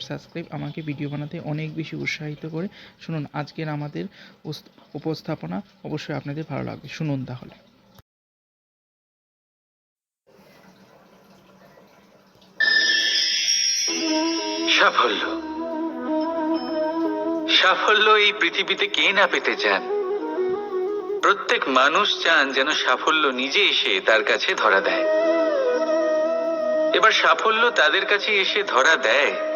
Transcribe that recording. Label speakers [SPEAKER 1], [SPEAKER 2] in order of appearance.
[SPEAKER 1] Subscribe আমাকে video বানাতে অনেক বেশি উৎসাহিত করে। শুনুন, আজকের আমাদের উপস্থাপনা অবশ্যই আপনাদের ভালো লাগবে। শুনুন তাহলে।
[SPEAKER 2] সাফল্য। সাফল্য এই পৃথিবীতে কে না পেতে চান? প্রত্যেক মানুষ চান যেন সাফল্য নিজে এসে তার কাছে ধরা দেয়। এবার সাফল্য তাদের কাছে এসে ধরা দেয়